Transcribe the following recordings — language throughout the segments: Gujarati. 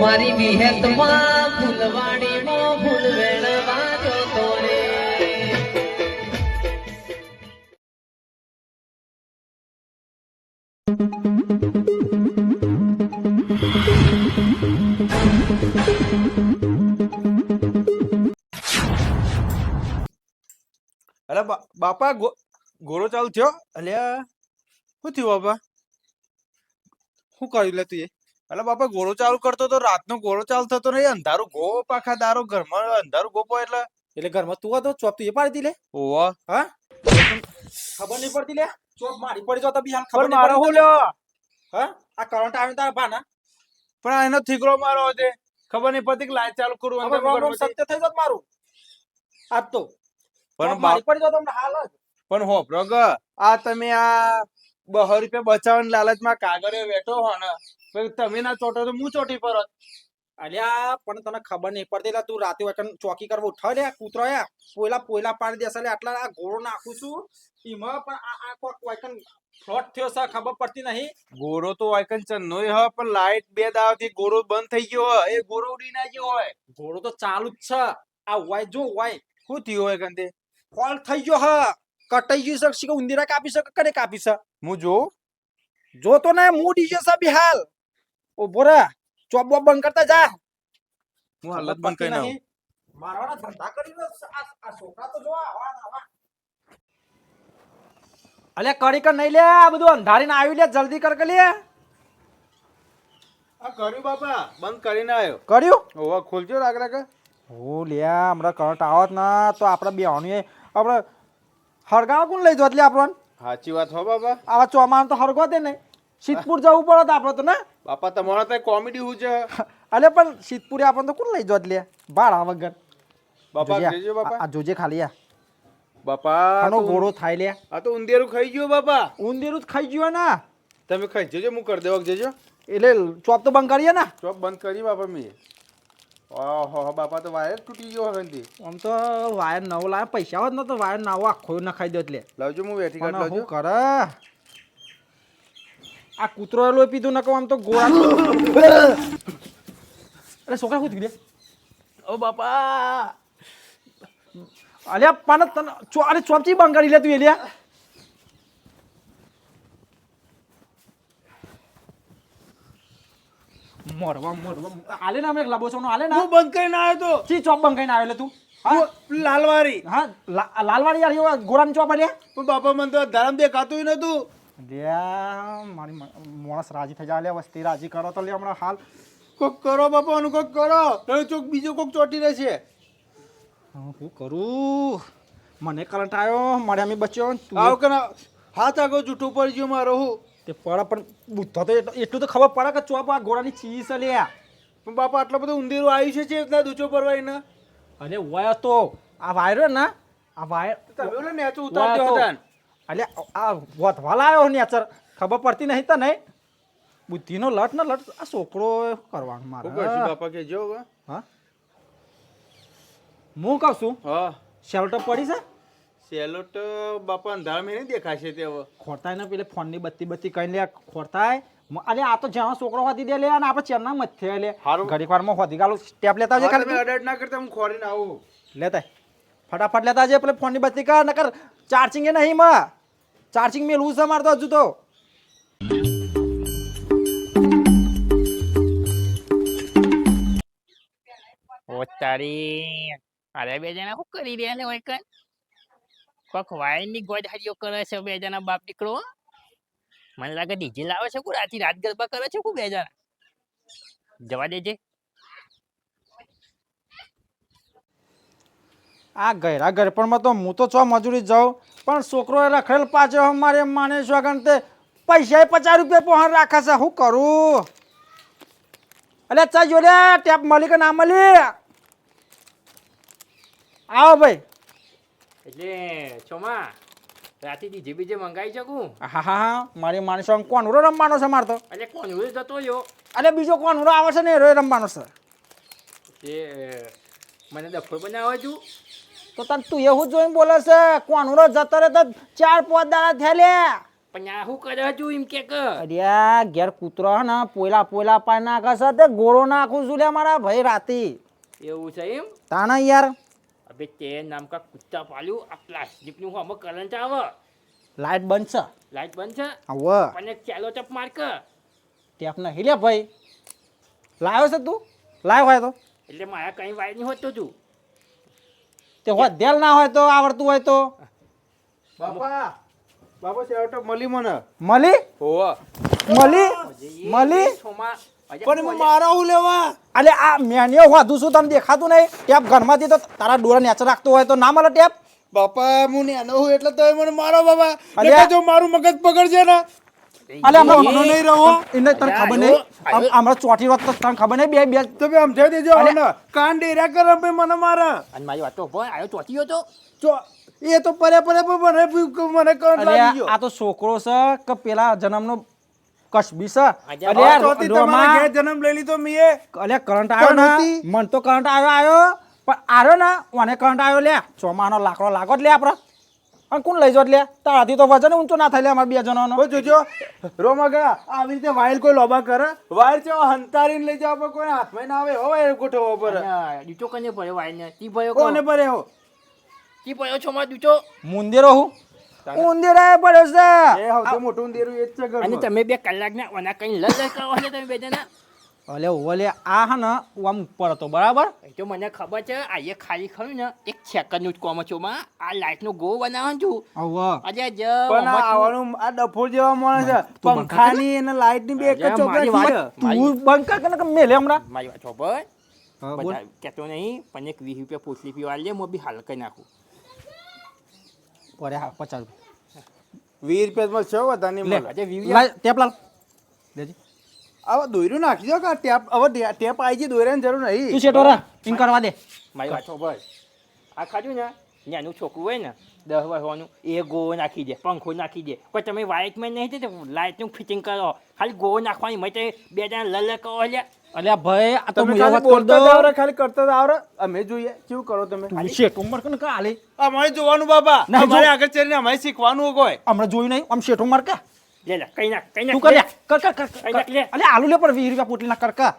મારી વિહેતમાં ફૂલવાડીમાં ફૂલ રે અરે બાપા, ગો- ગોળો ચાલુ થયો? અલ્યા, શું થયું બાપા? શું કર્યું લે તું એ? અલા બાપા ગોળો ચાલુ કરતો તો રાતનો ગોળો ચાલુ થતો નહીં. અંધારું ગો પાખા દારો ઘરમાં અંધારું ગોપો એટલે. એટલે ઘરમાં તું હતો? ચોપ તું એ પાડી લે ઓવા હા? ખબર નહીં પડતી લે? ચોપ મારી પડી જતો બી હાલ ખબર મારો હું લ્યો? હા? આ કરંટ આવે તારા ભાના? પણ એનો થીગરો મારો છે. ખબર નહીં પડતી કે લાઈટ ચાલુ કરું હવે ઘરમાંથી. સત્ય થઈ જત મારું. આજ તો. પણ મારી પડી જતો તમને હાલ જ. પણ હો પ્રગ આ તમે આ બહો રૂપિયા બચાવવાની લાલચમાં કાગળે બેઠો હો ને. તમે ના ચોટો તો હું ચોટી પર અલ્યા પણ તને ખબર નહીં પડતી તું રાતે વખત ચોકી કરવો ઉઠા લે કૂતરો યા. પોયલા પોયલા પાડી દેશે લે આટલા આ ઘોડો નાખું છું. એમાં પણ આ આ કોક ફ્લોટ થયો છે ખબર પડતી નહીં. ગોરો તો વાયકન ચન્નો હ પણ લાઈટ બે દાવથી ગોરો બંધ થઈ ગયો હ એ ગોરો ઉડી ના ગયો હોય. ઘોડો તો ચાલુ જ છે. આ વાય જો વાય શું થયું હોય કંતે ફોલ્ટ થઈ ગયો હ. કટાઈ ગયું છે કે ઉંદીરા કાપી શકે કને કાપી છે? હું જો જો તો ને મૂડી ઈજો છે બિહાલ. ઊભો રે. ચોપ બોપ બંધ કરતા જા. હું હાલત બંધ કરી નાખું. મારવાના ધંધા કરીને આ આ છોકરા તો જોવા આવા આવા. અલે કરી કર નહીં લે. આ બધું અંધારીને આવ્યું લે. જલ્દી કર કે લે. આ કર્યું બાપા. બંધ કરીને આવ્યો. કર્યું? ઓવા ખોલજો રાગ રાગ. ઓ લ્યા હમણાં કરંટ આવત ના તો આપણે બે આપણે હરગાવ કોણ લઈ જોત લે આપણને? સાચી વાત હો બાપા. આવા ચોમાન તો હરગો દે નહીં સિદ્ધપુર જવું પડે આપણે તો ને? બાપા તમારા તો કોમેડી હું છે? અલે પણ સિદ્ધપુરે આપણને તો કોણ લઈ જોત લે ભાડા વગર. બાપા જોજે બાપા. આ જોજે ખાલી આ. બાપા આનો ઘોડો થાય લે. આ તો ઉંદેરું ખાઈ ગયો બાપા. ઉંદેરું જ ખાઈ ગયો ના. તમે ખાઈ જજો હું કરી દેવા જજો. એટલે ચોપ તો બંધ કરીએ ને. ચોપ બંધ કરી બાપા મેં. ઓહો બાપા તો વાયર તૂટી ગયો હવે. આમ તો વાયર નવો લાવે પૈસા હોત ને તો વાયર નવો આખો ન ખાઈ દો એટલે લાવજો હું વેઠી કાઢ લાવજો. કરે? આ કૂતરો એ લોહી પીધું ન કહું આમ તો ગોળા અરે છોકરા શું લે ઓ બાપા. અલ્યા પાન તને ચો અરે ચોપચી બંગાડી લે તું એલિયા મરવા મરવા. આલે ના એક લાબો સોનો આલે ના હું બંધ કરીને આવ્યો તો. ચી ચોપ કરીને આવ્યો લે તું? લાલવારી હા લાલવારી લાલવાડી યાર ગોળાની ચોપ આલ્યા? બાપા મને તો ધરમ દેખાતું નતું. લ્યા મારી માણસ રાજી થઈ જાય લે વસ્તી રાજી કરો તો લે હમણાં હાલ. કોક કરો બાપા આનું કોક કરો. નહીં ચોક બીજો કોક ચોટી રહેશે. હું શું કરું? મને કરંટ આવ્યો મારે અમે બચ્યો. આવ કે હાથ આગળ જૂઠું પડી ગયો મારો હું. તે પડે પણ બુદ્ધો તો એટલું- તો ખબર પડે કે ચોપ આ ઘોડાની ચીસ લ્યા પણ બાપા આટલો બધો ઉંદેરું આવ્યું છે એટલા દૂચો પરવાય ને અરે વય તો. આ વાયરો ને આ વાયર તમે નેચું વાહ હતા ને. અલે આ વધવા લાવ્યો નેચર ખબર પડતી નહીં તો નહીં. બુદ્ધિનો લટ ને લટ. આ છોકરો કરવાનો મારે? બાપા કે જો હા? હું કહું છું હા. શેલ્ટર પડી છે? સેલોટ બાપા અંધારામાં નહીં દેખાશે તે હવે. ખોરતાય ને પેલે ફોનની બત્તી બત્તી કઈ લે ખોરતાય. અરે આ તો જ્યાં છોકરો હોતી દે લે અને આપણે ચેરના મથે લે. ઘડીક વારમાં હોતી ગાલું સ્ટેપ લેતા આવજે ખાલી અડટ ના કરતા હું ખોરીને આવું. લેતા. ફટાફટ લેતા આવજે પેલે ફોનની બત્તી કર નકર ચાર્જિંગ નહીં માં. ચાર્જિંગ મેલવું છે મારે તો હજુ તો. અરે બે જણા શું કરી રહ્યા છે વૈકન? કોક વાયરની ગોજ હારીઓ કરે છે બે જણા બાપ દીકરો? મને લાગે ડીજે લાવે છે કોઈ રાતી રાત ગરબા કરે છે કોઈ બે જણા? જવા દેજે. આ ગયરા ગરપણમાં તો હું તો છો મજૂરી જાઉં. પણ છોકરો રખડેલ પાછો મારે માને સ્વાગન તે પૈસા પચાસ રૂપિયા પહોંચ રાખે છે. શું કરું? એટલે ચા જો લે ટેપ મળી કે ના મળી? આવો ભાઈ. એટલે છોમા રાતે ડીજે બીજે મંગાવી શકું? હા હા હા. મારી માણસો કોણ ઉરો રમવાનો છે મારતો એટલે કોણ ઉરો જતો રહ્યો. અલે બીજો કોણ ઉરો આવે છે ને એ રમવાનો છે. એ મને ડફો બનાવે છું તો તને તું એવું જોઈને બોલે છે કોણ ઉરો જતો રહે તો ચાર પાંચ દાડા થયા લે પણ આ શું કરે છું એમ કે કે? અરે ઘેર કૂતરો ને પોયલા પોયલા પાઈ નાખે છે તે ગોળો નાખું છું લે મારા ભાઈ રાતી. એવું છે એમ? તાના યાર. અબે તે નામ કા કુત્તા પાલ્યું આ પ્લાસ્ટિકનું હમ કરંટ આવે. લાઈટ બંધ છે. લાઈટ બંધ છે? હવે અને ચાલો ચપ માર કે. ટેપ ના હિલે ભાઈ. લાવ્યો છે તું? લાવ્યો હોય તો. એટલે મારા કઈ વાય નહીં હોતું તું. તે હોય ધ્યાન ના હોય તો આવડતું હોય તો. બાપા બાપા શેવટે મળી મને. મળી હોવા. મળી મળી પણ હું મારા હું લેવા? અલે આ મેન્યો વાધું શું તને દેખાતું નહીં. ટેપ ઘરમાંથી તો તારા ડોરા નેચર રાખતો હોય તો ના મળે ટેપ. બાપા હું નેનો હું એટલે તો મને મારો બાબા અલ્યા. જો મારું મગજ પકડજે ને. અલે મને હમણાં નહીં રહો એને તને ખબર નહીં? આયો. ચોથી વખત તને ખબર નહીં? બે બે તમે સમજાવી દેજો અને કાન ડેરા કર ભાઈ મને મારા. અને મારી વાત તો ભાઈ આયો ચોથી હતો ચો એ તો પરે પરે મને મને કરંટ લાગી ગયો. આ તો છોકરો છે કે પેલા જન્મનો કસબી છે? આજે ચોથી તમારા ઘેર જન્મ લઈ લીધો મીએ. અલે કરંટ આવ્યો ને નથી. મન તો કરંટ આવ્યો આવ્યો. પણ આવ્યો ને મને કરંટ આવ્યો લે. ચોમાનો લાકડો લાગો જ લે આપડે. અને કોણ લઈ જોત લે? તારાથી તો વજન ઊંચો ના થાય લે અમારા બે જણાનો. ઓ જોજો રોમગા આવી રીતે વાયર કોઈ લોબા કરે? વાયર છે હંતારીને લઈ જાવ કોઈ હાથમાં ના આવે હો વાયર ગોઠવવા પર ડીટો કને ભર્યો વાયર ને તી ભર્યો કોને ભર્યો? પરે હો તી ભર્યો છો માં ડીટો મુંદેરો હું? ઉંદેરા પડ્યો છે. એ હવે મોટું ઉંદેરું એ જ છે અને તમે બે કલાક ના ઓના કઈ લઈ લલ કરો તમે બે જણા? અલે ઓલે આ હે ને આમ ઉપર હતો બરાબર? તો મને ખબર છે આ એ ખાલી ખરું ને એક સેકન્ડનું જ કોમ છો માં. આ લાઈટ નો ગો બનાવવાનું છું. હવે અજે જ પણ આવવાનું આ ડફોર જેવા માણસ છે. પંખાની અને લાઈટની બે એક ચોકડી છે. તું બંકા કર કે મેલે હમણાં? મારી વાત ખબર. બધા કહેતો નહીં પણ એક 20 રૂપિયા પોટલી પીવા લે મો બી હાલ નાખું. પડે હા પચાસ રૂપિયા. 20 રૂપિયા માં છે વધારે નહીં મળે. આજે વીસ લાય, ટેપ લેજી હવે દોયરું નાખી દો કે ટેપ હવે ટેપ આવી ગઈ દોયરાની જરૂર તું નહીં શેઠો રા ઇન કરવા દે. મારી વાત ભાઈ આ ખાધું ને નાનું છોકરું હોય ને દસ વર્ષનું એ ગો નાખી દે પંખો નાખી દે. પણ તમે વાઇટમેન નહીં તે લાઇટનું ફિટિંગ કરો. ખાલી ગો નાખવાની મેં બે જણા લલ કરો લે અલ્યા ભાઈ આ તો વાત કરી દો જ ખાલી કરતા જ આવડે અમે જોઈએ કેવું કરો તમે? ખાલી શેઠ ઉંમર કન કા આલે? અમારે જોવાનું બાબા. ના, અમારે આગળ ચડીને અમારે શીખવાનું કોઈ. હમણાં જોયું નહીં આમ શેઠ ઉંમર કે? લે લે કઈ નાખ કઈ તું કર લે. લે. કર કર કર, કઈ નાખ લે. અલ્યા આલુ લે પણ વીસ રૂપિયા પોટલી ના કર. કા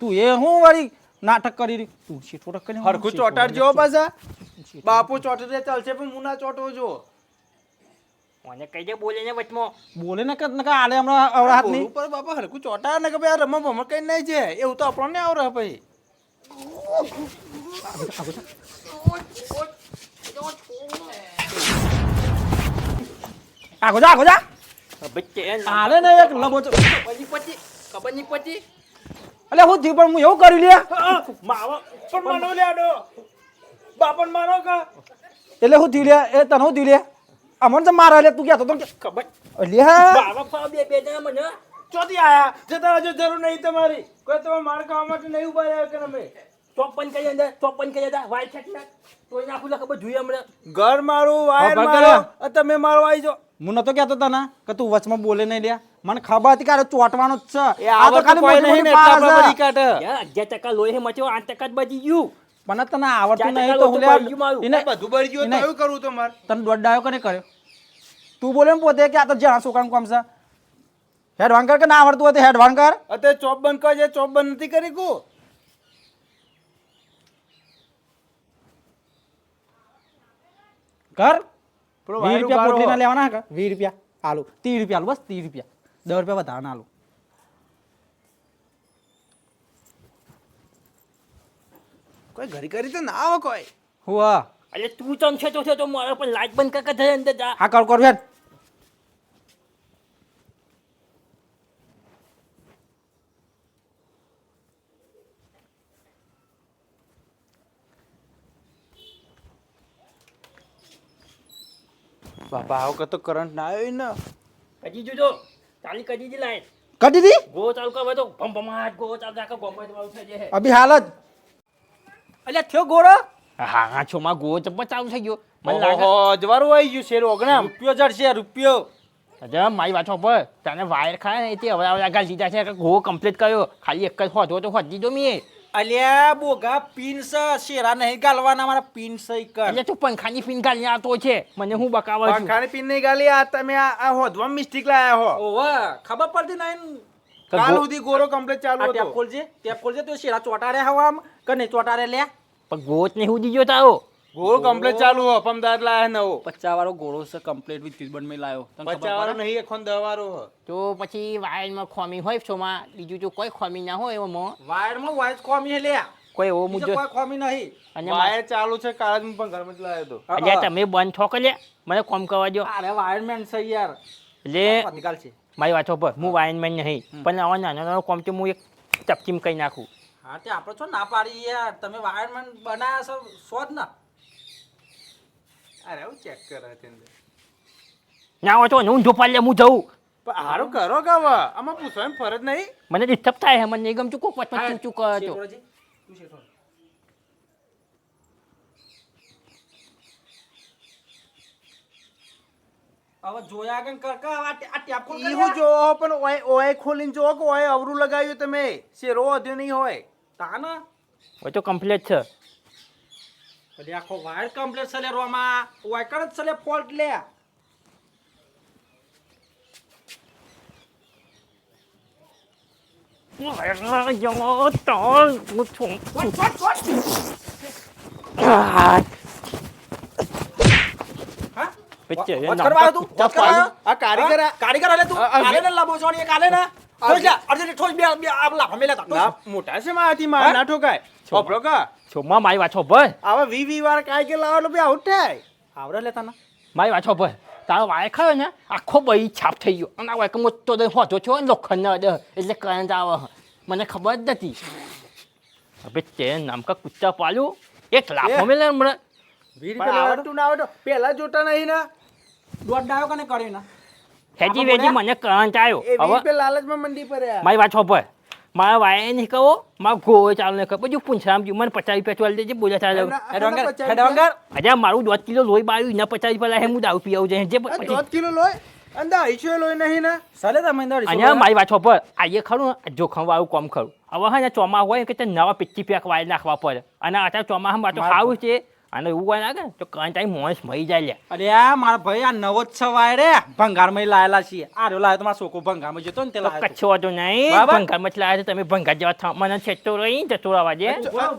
તું એ હું વાળી નાટક કરી રહી તું છે થોડક કરી હરખું ચોટાડજો પાછા. બાપુ ચોટે ચાલશે પણ મુના ચોટો જો મને કઈ દે બોલે ને વચમાં. બોલે ને કદ નકા આલે હમણાં અવરાતની ઉપર બાપા હરખું ચોટા ને કે ભાઈ રમમ રમવા ભમર કઈ નઈ છે. એવું તો આપણને આવડે ભાઈ. આગો જા આગો જા. આલે ને એક લબો તો ખબર ખબર હું થયું પણ હું એવું કરી લે માવો પણ માનો આડો બાપણ મારો કા? એટલે હું લે એ તને હું થયું લે અમન તો મારા લે તું કહેતો તો કે ખબર? અલ્યા માવો ખાવા બે બે મને ચોથી આયા. જતા હજુ જરૂર નહીં તમારી. કોઈ તમે માર ખાવા માટે નહીં ઊભા રહ્યા કે તમે? ચોપન કરી અંદર ચોપન કરી અંદર. વાય છટ નાખ તોય નાખું લે ખબર જોઈએ હમણાં. ઘર મારું વાયર મારો. તમે મારો આવી જો હું નતો કહેતો તને કે તું વચમાં બોલે નહીં લ્યા. મને ખબર હતી કે આરે ચોંટવાનો જ છે. આ તો ખાલી કોઈ મોટી નહીં. પડી યાર અગિયાર ટકા લોહી મચ્યો આઠ ટકા જ બચી ગયું. પણ તને આવડતું નહીં તો હું. એને બધું બળી ગયું તો એવું કરું તો માર. તને દોઢ ડાયો કને કર્યો? તું બોલે ને પોતે કે આ તો જ્યાં છોકરાનું કામ છે. હેડ વાંકર કે ના આવડતું હોય તો હેડ વાંકર અત્યારે ચોપ બંધ કરજે ચોપ બંધ નથી કરી કુ કર. વીસ રૂપિયા પોટલીના લેવાના હે કે? વીસ રૂપિયા. આલુ. ત્રીસ રૂપિયા આલુ બસ ત્રીસ રૂપિયા. દસ રૂપિયા વધારાના આલુ. કોઈ ઘરી કરી તો ના આવો કોઈ. હું હા અરે તું ચમ છે તો છે તો મારો પણ લાઈટ બંધ કર કર અંદર જા. આ કર કર બાપા આવો તો કરંટ ના આવ્યો ને. કદી જોજો. ચાલી કદી દી લાઈટ કદી દી ગો ચાલુ કરવા તો ભમ ભમાટ ગો ચાલુ રાખો ગમે તમારું થઈ જાય અભી હાલત. અલ્યા થયો ગોળો? હા હા છો માં ગો ચપ્પા ચાલુ થઈ ગયો. મને લાગે જવારું આવી ગયું શેર ઓગણા રૂપિયો જડશે રૂપિયો. અજા મારી વાતો પર તને વાયર ખાય ને તે હવે આગળ લીધા છે ગો કમ્પ્લીટ કર્યો. ખાલી એક જ હોતો તો હોતી દીધો મેં. અલ્યા બોગા પિન્સ શેરા નહીં ગાલવાના મારા પિન્સ ઈ કર. એટલે તું પંખાની પિન ગાલી આતો છે. મને હું બકાવ છું? પંખાની પિન નહીં ગાલી આ તમે આ આ મિસ્ટેક લાયા હો. ઓવે ખબર પડતી નહીં? કાલ સુધી ગોરો કમ્પ્લીટ ચાલુ હતો. ટેપ ખોલજે ટેપ ખોલજે તો શેરા ચોટારે હવા આમ? કે નહીં ચોટાડે લે પણ ગોત ને હું દીજો તારો? ગોળ કમ્પ્લીટ ચાલુ હો પમદાર લાયા નવો. પચાસ વાળો ગોળો છે કમ્પ્લીટ વિથ તીજ બંધ લાયો. પચાસ વાળો નહીં એખોન દહ વાળો હો. તો પછી વાયરમાં ખોમી હોય છોમાં બીજું જો કોઈ ખોમી ના હોય એમાં વાયરમાં વાયર ખોમી હે લે કોઈ એવો મુદ્દો કોઈ ખોમી નહીં. અને વાયર ચાલુ છે કાળ જ પણ ઘરમાં જ લાયો તો. એટલે તમે બંધ છો કે મને કોમ કરવા દો અરે વાયરમેન છે યાર. એટલે નિકાલ છે. મારી વાતો પર હું વાયનમેન નહીં. પણ આવા નાનો નાનો કોમ તો હું એક ચપચીમ કહી નાખું. હા તે આપણે છો ના પાડી યાર. તમે વાયરમેન બનાયા છો જ ના. અરે હું ચેક કરે છે ના વાંચો હું જોપાલ લે હું જઉં. પણ હારું કરો કે હવે આમાં એમ ફરજ નહીં? મને ડિસ્ટર્બ થાય મને નહીં ગમતું. કોક વચમાં ચૂં ચૂં છો શેઠોજી, તું શેઠો. હવે જોયા કે આ આ ટેપ ખોલ એવું જો પણ ઓય ઓય ખોલીને જો કે ઓય અવરું લગાવ્યું તમે? શેરો વધ્યો નહીં હોય. તાને? હોય તો કમ્પ્લીટ છે. એટલે આખો વાયર કમ્પ્લીટ છે લે રોમાં. વાયકર જ છે લે ફોલ્ટ લે. મોટા છે માં માર હા? ના ઠોકાય છોપરો કા છોમાં મારી વાછો ભાઈ. આવા વી વી વાર કાઈ કે લાવો એટલે બી જ થાય આવડે લેતા ના મારી વાછો ભાઈ. તારો વાય ખાયો ને આખો બઈ છાપ થઈ ગયો. અને આ કે મોટો દે હોતો છો ને લોખંડનો દે એટલે કરંટ આવે. મને ખબર જ નથી. હવે તે નામ કા કુત્તા પાલ્યો એક લાખો મેલે હમણાં વીર પેલા આવડતું ના આવડતું. પેલા જોતા નહીં ના. દોડ ડાયો કને કર્યો ના. હેજી વેજી મને કરંટ આવ્યો. હવે રૂપિયા લાલચમાં મંડી પર. મારી વાછો છોપર મારા વાય નહીં કહો મારા ગોળ ચાલુ નહીં કહો. બધું પૂંછરામ મને પચાસ રૂપિયા ચાલ દેજે ચાલે. અજા મારું દોઢ કિલો લોહી બાળ્યું ને પચાસ રૂપિયા લાગે હું દારૂ પી આવું છે. જે દોઢ કિલો લોય અંદર આઈશું લોય નહીં ને? સાલે તમે અંદર અને મારી વાત છોપર આઈએ ખરું જોખમ વાળું કોમ ખરું. હવે હે ચોમા હોય કે તે નવા પિચ્ચી પેક વાય નાખવા પડે. અને અત્યારે ચોમાસામાં તો સારું છે. અને એવું હોય લાગે તો કંઈ ટાઈમ મોણસ મરી જાય લે. અરે આ મારા ભાઈ આ નવો જ સવાય રે. ભંગારમાં લાયેલા છીએ. આ રહ્યો લાયો તો મારો છોકરો ભંગારમાં જતો ને તે લાયો કચ્છો હતો નહીં બરાબર. ભંગારમાં લાયા તમે ભંગાર જેવા થા- મને છેટતો રહી જતો રહેવા દે.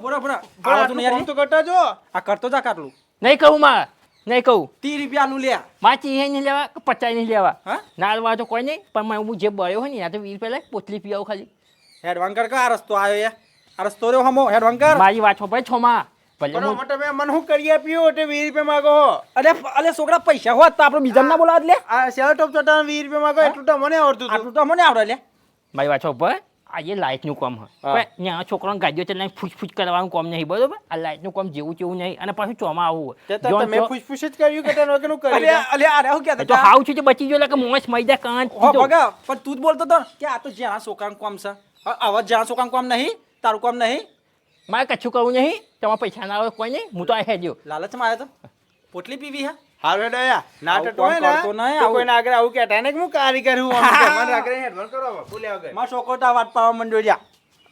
બોરા બોરા આવો તું યાર. તો કટાજો આ કરતો જા કાટલું નહીં કહું માં નહીં કહું. ત્રીસ રૂપિયા આલુ લે માચી એ નહીં લેવા પચાસ નહીં લેવા? હા? ના લેવા તો કોઈ નહીં પણ હું જે બળ્યો હોય ને યા તો વીર પહેલા પોટલી પીવું ખાલી. હેડવાંકર કા આ રસ્તો આવ્યો યાર આ રસ્તો રહ્યો હમો હેડવાંકર. મારી વાત ભાઈ છોમાં પૈસા હોત તો આપણે બીજાને ના બોલાવત લે. વીસ રૂપિયા માગો એટલું તો મને આવડતું આટલું તો મને આવડે લે. મારી વાત ભાઈ આજે લાઇટનું કામ હા. હોય ત્યાં છોકરાને ગાડીઓ ચલાવીને કરવાનું કામ નહીં બરોબર? આ લાઇટનું કામ જેવું જેવું નહીં. અને પાછું ચોમાં હોય. તમે ફૂસફૂસ જ કર્યું કે તને વગરનું કરી અરે દે. અરે અરે તો હાવ છું તે બચી ગયો કે મોંસ કાંચ પણ તું જ બોલતો તો કે આ તો જ્યાં છોકરાનું કામ છે. આવા જ્યાં છોકરાનું કામ નહીં તારું કામ નહીં. મારે કચ્છું કરવું નહીં. તમારા પૈસા ના આવે કોઈ નહીં. હું તો આ હેડ્યો લાલચમાં આવ્યો તો. પોટલી પીવી હા? હારો ડયા. ના કોણ કરતો ને નહીં, તો આવું. કોઈને આગળ આવું કહેતા ને કે હું કારીગર હું મન રાખરે આગળ કરો હવે, આગળમાં છોકોટા વાત પાવા મંડ્યો જા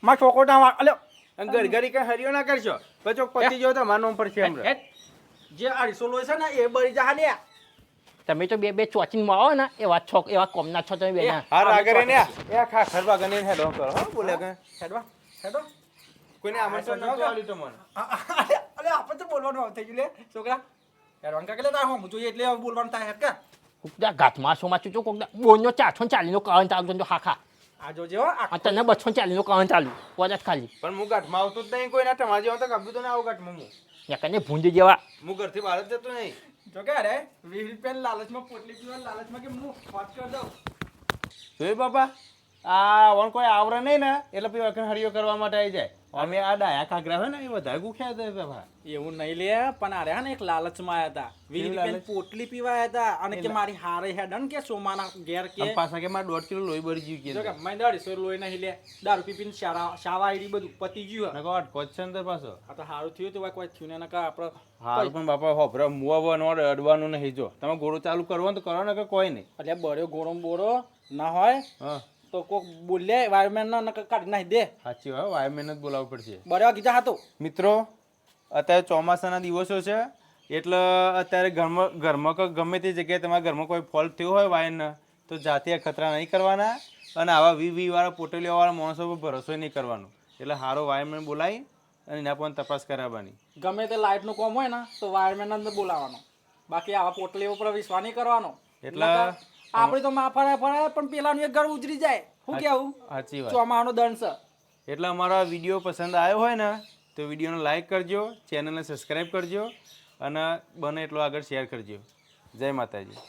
માં છોકોટા વાત અલ્યો. ઘડી ઘડી કઈ હરિયો ના કરશો? પછી પતિ જો તો માનો પર છે હમણાં. જે અઢીસો લો છે ને એ બળી જા ને તમે તો બે બે ચોચીનમાં આવો ને એવા છોક એવા કોમના છો તમે બે ના હારું આગળ એને એ ખા ખરવા ગને હેડો કરો હો, બોલે. હેડવા હેડો કોઈને આમંત્રણ નહોતું આલ્યું તમને. અરે અરે આપણે તો બોલવાનું આવું થઈ ગયું લે છોકરા. યાર વંકા લે તાર હું જોઈએ એટલે હવે બોલવાનું થાય હેડ કે ગાતમાં સોમાં ચૂચો કોકદા બોનનો ચારસો ચાલીનો કરંટ ચાલુ તો હાખા આ જોજે હો આ તને બસો ને ચાલીનો કરંટ ચાલુ. વરસ ખાલી. પણ હું ગાંઠમાં આવતો જ નહીં કોઈના તમારા જેવા તો ગમતું તો ના આવું ગાંઠમાં હું. કને ભૂંજી જેવા. હું ઘરથી બહાર જ જતો નહીં. જો કે અરે વીસ રૂપિયા લાલચમાં પોટલી પીવા લાલચમાં કે હું વાત કરી દઉં? જોયું બાપા? આ વણ કોઈ આવરે નહીં ને એટલે પછી હરિયો કરવા માટે આવી જાય. અમે આ ડાયા કાગરા હોય ને એ વધારે ગુખ્યા હતા બાપા. એવું નહીં લે પણ અરે ને એક લાલચમાં આયા હતા વીસ રૂપિયાની પોટલી પીવા આયા હતા અને કે મારી હારે હેડન કે સોમાના ઘેર કે? પાછા કે મારે દોઢ કિલો લોહી બળી ગયું કે મેં અઢીસો લોહી નહીં લે. દારૂ પી પીને શાળા શાવા આઈડી બધું પતી ગયું હે. નકો અટકો જ છે અંદર પાછો. આ તો સારું થયું તો કોઈ થયું ને નકા આપણે હારું પણ બાપા હોભરે મુવા નો અડવાનું નહીં જો. તમે ગોળો ચાલુ કરવો તો કરો ને કે કોઈ નહીં. એટલે બળ્યો ગોળો બોળો ના હોય. હા. તો કોક બોલે વાયરમેન ના કાઢી નાખી દે. સાચી વાત વાયરમેન જ બોલાવવું પડશે. બરાબર કીધા હતો મિત્રો અત્યારે ચોમાસાના દિવસો છે એટલે અત્યારે ઘરમાં ઘરમાં કે ગમે તે જગ્યાએ તમારા ઘરમાં કોઈ ફોલ્ટ થયો હોય વાયરને તો જાતે ખતરા નહીં કરવાના. અને આવા વી વી વાળા પોટેલીઓવાળા માણસો પર ભરોસો નહીં કરવાનો. એટલે સારો વાયરમેન બોલાવી અને એના પણ તપાસ કરાવવાની. ગમે તે લાઇટનું કોમ હોય ને તો વાયરમેન જ બોલાવવાનો. બાકી આવા પોટલીઓ પર વિશ્વાસ નહીં કરવાનો. એટલે આપણે તો માફા ફરાય પણ પેલાનું એક ઘર ઉજરી જાય. શું કેવું? સાચી વાત. ચોમાનો દંશ એટલે અમારો વીડિયો પસંદ આવ્યો હોય ને તો વિડીયોને લાઈક કરજો ચેનલને સબસ્ક્રાઈબ કરજો અને બને એટલો આગળ શેર કરજો. જય માતાજી.